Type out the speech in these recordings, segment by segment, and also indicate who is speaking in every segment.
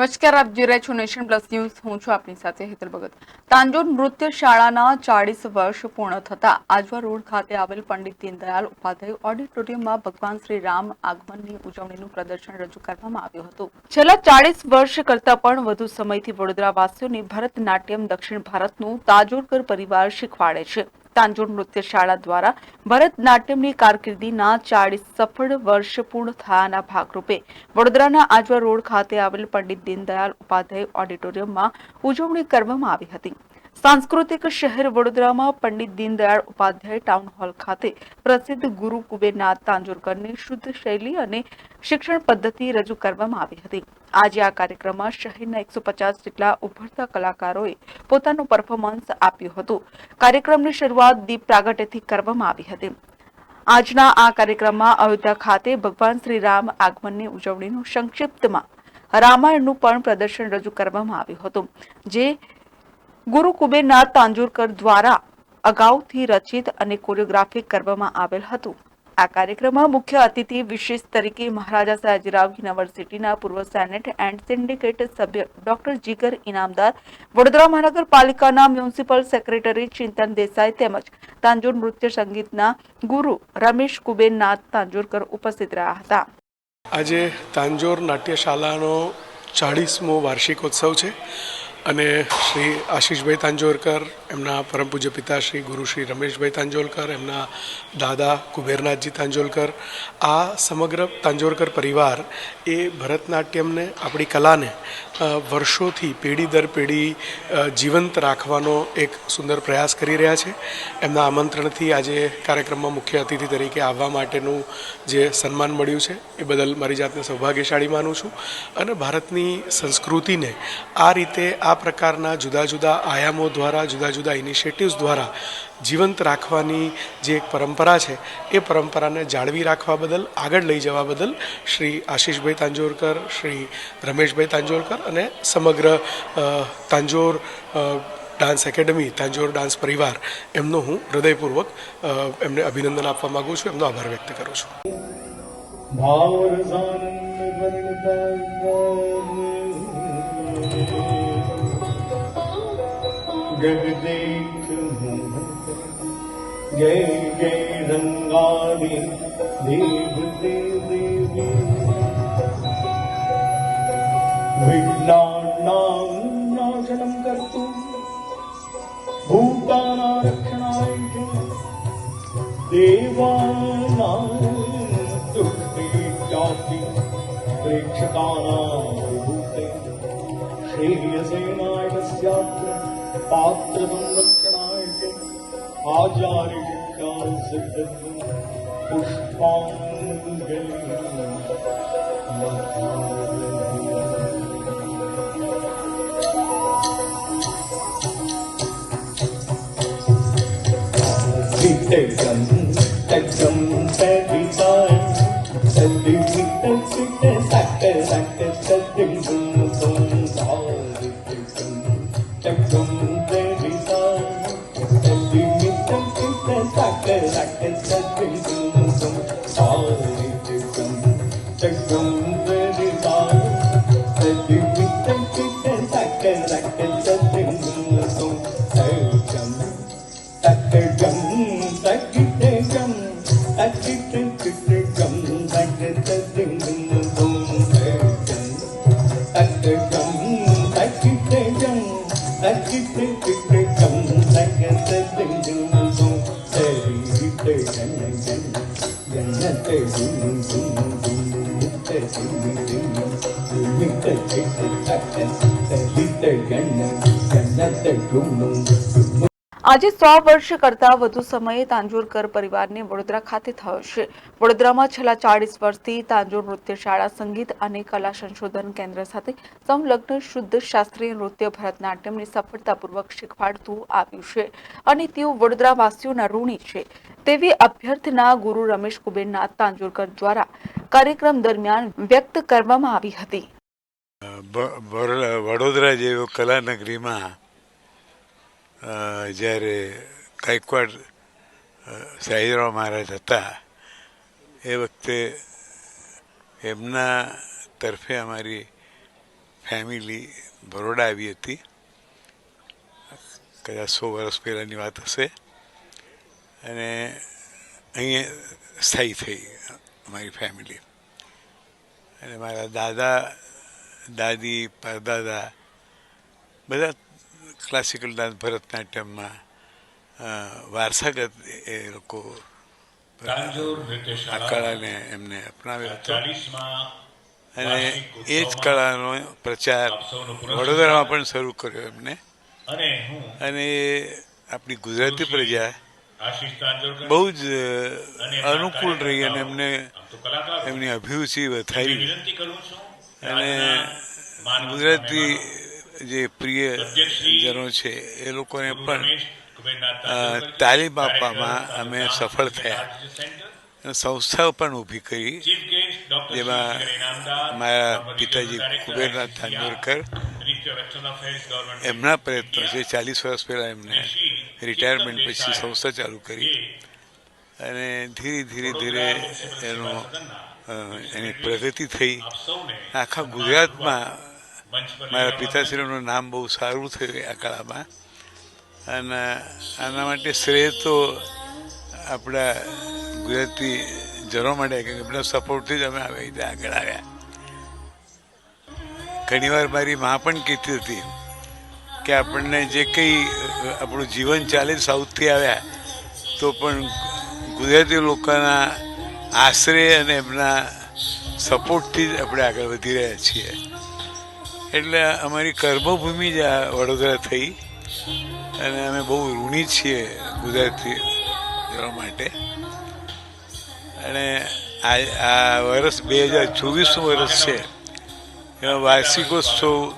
Speaker 1: નમસ્કાર, આપ જોઈ રહ્યા છો નેશન પ્લસ ન્યૂઝ. હું છું આપની સાથે હેતલ ભગત. તાંજોર નૃત્ય શાળાના ચાળીસ વર્ષ પૂર્ણ થતા આજવા રોડ ખાતે આવેલ પંડિત દીનદયાલ ઉપાધ્યાય ઓડિટોરિયમમાં ભગવાન શ્રી રામ આગમનની ઉજવણીનું પ્રદર્શન રજૂ કરવામાં આવ્યું હતું. છેલ્લા ચાળીસ વર્ષ કરતા પણ વધુ સમયથી વડોદરાવાસીઓને ભરતનાટ્યમ દક્ષિણ ભારતનું તાજોરકર પરિવાર શીખવાડે છે. તાંજોર નૃત્ય શાળા દ્વારા ભરતનાટ્યમની કારકિર્દીના ચાળીસ સફળ વર્ષ પૂર્ણ થયાના ભાગરૂપે વડોદરાના આજવા રોડ ખાતે આવેલ પંડિત દીનદયાલ ઉપાધ્યાય ઓડિટોરિયમમાં ઉજવણી કરવામાં આવી હતી. સાંસ્કૃતિક શહેર વડોદરામાં પંડિત દીનદયાળ ઉપાધ્યાય ટાઉન હોલ ખાતે પ્રસિદ્ધ ગુરુ કુબેરનાથ તાંજોરકરની શુદ્ધ શૈલી અને શિક્ષણ પદ્ધતિ રજૂ કરવામાં આવી હતી. આજે આ કાર્યક્રમમાં શહેરના એકસો જેટલા ઉભરતા કલાકારોએ પોતાનું પરફોર્મન્સ આપ્યું હતું. કાર્યક્રમની શરૂઆત દીપ પ્રાગટ્યથી કરવામાં આવી હતી. આજના આ કાર્યક્રમમાં અયોધ્યા ખાતે ભગવાન શ્રી રામ આગમનની ઉજવણીનું સંક્ષિપ્તમાં રામાયણનું પણ પ્રદર્શન રજૂ કરવામાં આવ્યું હતું, જે ગુરુ કુબેરનાથ તાંજોરકર દ્વારા અગાઉથી રચિત અને કોરિયોગ્રાફી કરવામાં આવેલ હતું. આ કાર્યક્રમમાં મુખ્ય અતિથિ વિશેષ તરીકે મહારાજા સયાજીરાવ યુનિવર્સિટીના પૂર્વ સેનેટ એન્ડ સિન્ડિકેટ સભ્ય ડોક્ટર જીગર ઇનામદાર, વડોદરા મહાનગરપાલિકાના મ્યુનિસિપલ સેક્રેટરી ચિંતન દેસાઈ તેમજ તાંજોર નૃત્ય સંગીતના ગુરુ રમેશ કુબેરનાથ તાંજોરકર ઉપસ્થિત રહ્યા હતા.
Speaker 2: આજે તાંજોર નાટ્યશાલાનો ચાળીસમો વાર્ષિકોત્સવ છે. અને શ્રી આશીષભાઈ તાંજોરકર એમના પરમ પૂજ્ય પિતા શ્રી ગુરુ શ્રી રમેશભાઈ તાંજોલકર, એમના દાદા કુબેરનાથજી તાંજોલકર. આ સમગ્ર તાંજોલકર પરિવાર એ ભરતનાટ્યમને, આપણી કલાને વર્ષોથી પેઢી દર પેઢી જીવંત રાખવાનો એક સુંદર પ્રયાસ કરી રહ્યા છે. એમના આમંત્રણથી આજે કાર્યક્રમમાં મુખ્ય અતિથિ તરીકે આવવા માટેનું જે સન્માન મળ્યું છે, એ બદલ મારી જાતને સૌભાગ્યશાળી માનું છું. અને ભારતની સંસ્કૃતિને આ રીતે આ પ્રકારના જુદા જુદા આયામો દ્વારા, જુદા જુદા ઇનિશિયેટિવ્સ દ્વારા જીવંત રાખવાની જે એક પરંપરા છે, એ પરંપરાને જાળવી રાખવા બદલ, આગળ લઈ જવા બદલ શ્રી આશીષભાઈ તાંજોરકર, શ્રી રમેશભાઈ તાંજોરકર અને સમગ્ર Tanjore dance academy, Tanjore dance પરિવાર એમનો હું હૃદયપૂર્વક એમને અભિનંદન આપવા માગું છું, એમનો આભાર વ્યક્ત કરું છું.
Speaker 3: जगदेक जय जय रंगारी देव देवी विघ्नानां नाशनं कर्तुं भूतानां रक्षणाय च देवानां तुष्टिश्चापि प्रेक्षकाणां विभूते श्रेयसेनाय तस्यात्र पात्रसंरक्षणाय च आचार्यशिक्षां सिद्धत्वं पुष्पाञ्जलिं Sittam, tattam, taditam, taddi, sittam, sittam, satta, கண்ணத்தை கும் கும் கும் முத்த சிம்மி சிம்மி மித்த கிட்ட தக்க சரிட்டு கண்ண கண்ணத்தை கும்மும் கும்மும்
Speaker 1: આજે સો વર્ષ કરતા વધુ સમયે તાંજોરકર પરિવારને વડોદરા ખાતે થયો છે. વડોદરામાં છેલ્લા ચાળીસ વર્ષથી તાંજોર નૃત્ય શાળા, સંગીત અને કલા સંશોધન કેન્દ્ર સાથે સંલગ્ન શુદ્ધ શાસ્ત્રીય નૃત્ય ભરતનાટ્યમને સફળતાપૂર્વક શીખવાડતું આવ્યું છે અને તેઓ વડોદરાવાસીઓના ઋણી છે. તેવી અભ્યર્થના ગુરુ રમેશ કુબેરનાથ તાંજોરકર દ્વારા કાર્યક્રમ દરમિયાન વ્યક્ત કરવામાં આવી હતી.
Speaker 4: વડોદરા જેવો કલાનગરીમાં જ્યારે ગાયકવાડ અ, મહારાજ હતા એ વખતે એમના તરફે અમારી ફેમિલી બરોડા આવી હતી. કદાચ સો વર્ષ પહેલાંની વાત હશે. અને અહીંયા સ્થાયી થઈ અમારી ફેમિલી. અને મારા દાદા દાદી પરદાદા બધા ક્લાસિકલ ડાન્સ ભરતનાટ્યમમાં વારસાગત એ લોકો આ કળાને એમને અપનાવ્યો હતો. અને એ જ કળાનો પ્રચાર વડોદરામાં પણ શરૂ કર્યો એમને.
Speaker 5: અને
Speaker 4: આપણી ગુજરાતી પ્રજા બહુ જ અનુકૂળ રહી અને એમને એમની અભિરુચિ વધારી. અને ગુજરાતી જે પ્રિય જનો છે એ લોકોને પણ તાલીમ આપવામાં અમે સફળ થયા. સંસ્થાઓ પણ ઊભી કરી. જેમાં મારા પિતાજી કુબેરનાથ
Speaker 5: ગવર્નમેન્ટ
Speaker 4: એમના પ્રયત્નો છે ચાલીસ વર્ષ પહેલાં એમને રિટાયરમેન્ટ પછી સંસ્થા ચાલુ કરી. અને ધીરે ધીરે ધીરે એનો એની પ્રગતિ થઈ. આખા ગુજરાતમાં મારા પિતાશ્રીનું નામ બહુ સારું થયું આ કળામાં અને આના માટે શ્રેય તો આપણા ગુજરાતી જરો માટે કે એમના સપોર્ટથી જ અમે આવી રીતે આગળ આવ્યા. ઘણીવાર મારી મા પણ કહેતી હતી કે આપણને જે કંઈ આપણું જીવન ચાલે સાઉથથી આવ્યા તો પણ ગુજરાતી લોકોના આશરે અને એમના સપોર્ટથી જ આપણે આગળ વધી રહ્યા છીએ. એટલે અમારી કર્મભૂમિ જ આ વડોદરા થઈ. અને અમે બહુ ઋણી છીએ ગુજરાતી માટે. અને આ આ વર્ષ બે હજાર ચોવીસનું વર્ષ છે. એમાં વાર્ષિકોત્સવ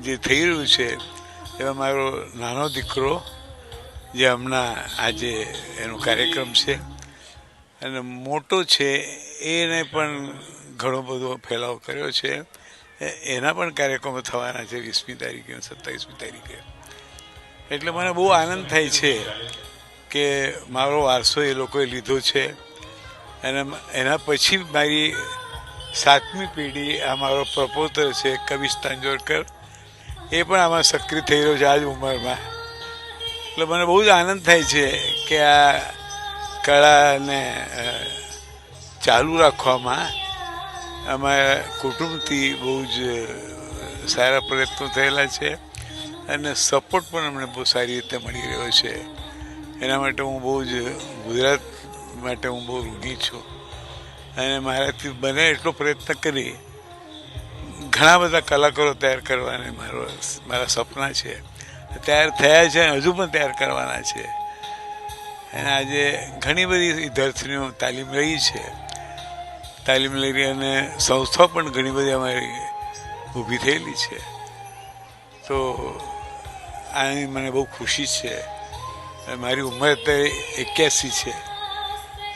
Speaker 4: જે થઈ રહ્યું છે, એમાં મારો નાનો દીકરો, જે હમણાં આજે એનો કાર્યક્રમ છે, અને મોટો છે, એને પણ ઘણો બધો ફેલાવ કર્યો છે. એના પણ કાર્યક્રમો થવાના છે, વીસમી તારીખે સત્તાવીસમી તારીખે. એટલે મને બહુ આનંદ થાય છે કે મારો વારસો એ લોકોએ લીધો છે. અને એના પછી મારી સાતમી પેઢી, આ મારો પ્રપોતર છે કવિશ તાંજોરકર એ પણ આમાં સક્રિય થઈ રહ્યો છે આ જ ઉંમરમાં. એટલે મને બહુ જ આનંદ થાય છે કે આ કળાને ચાલુ રાખવામાં અમારા કુટુંબથી બહુ જ સારા પ્રયત્નો થયેલા છે અને સપોર્ટ પણ અમને બહુ સારી રીતે મળી રહ્યો છે. એના માટે હું બહુ જ, ગુજરાત માટે હું બહુ ઋણી છું. અને મારાથી બને એટલો પ્રયત્ન કરી ઘણા બધા કલાકારો તૈયાર કરવાને મારો, મારા સપના છે. તૈયાર થયા છે અને હજુ પણ તૈયાર કરવાના છે. અને આજે ઘણી બધી વિદ્યાર્થીનીઓ તાલીમ રહી છે. તાલીમ લઈ અને સંસ્થાઓ પણ ઘણી બધી અમારી ઊભી થયેલી છે. તો આની મને બહુ ખુશી છે. મારી ઉંમર અત્યારે એક્યાસી છે.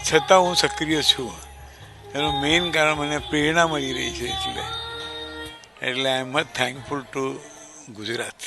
Speaker 4: છતાં હું સક્રિય છું. એનું મેઇન કારણ મને પ્રેરણા મળી રહી છે એટલે એટલે I am much thankful to Gujarat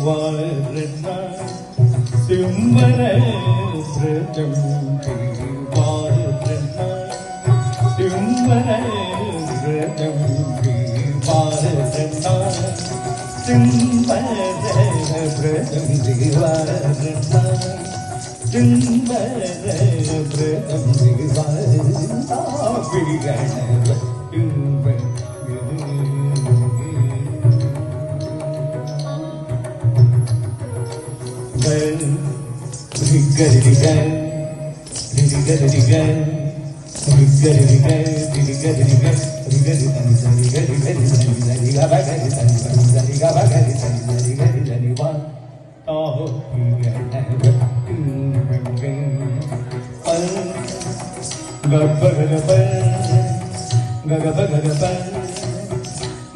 Speaker 3: Timber, the bread, the bread, the bread, the bread, the bread, the bread, the bread, the bread, the bread, the bread,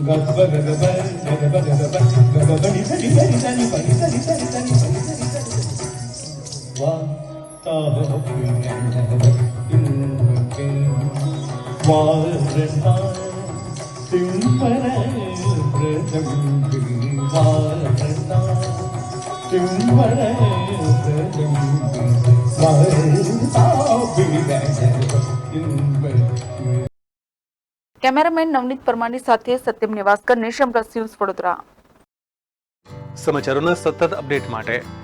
Speaker 3: Gak apa-apa, gak apa-apa, gak apa-apa, gak apa-apa, gak apa-apa,
Speaker 1: cameraman Navneet
Speaker 3: પરમારની સાથે Satyam Nivaskar Nation Plus News Vadodara
Speaker 6: સમાચારોના સતત update માટે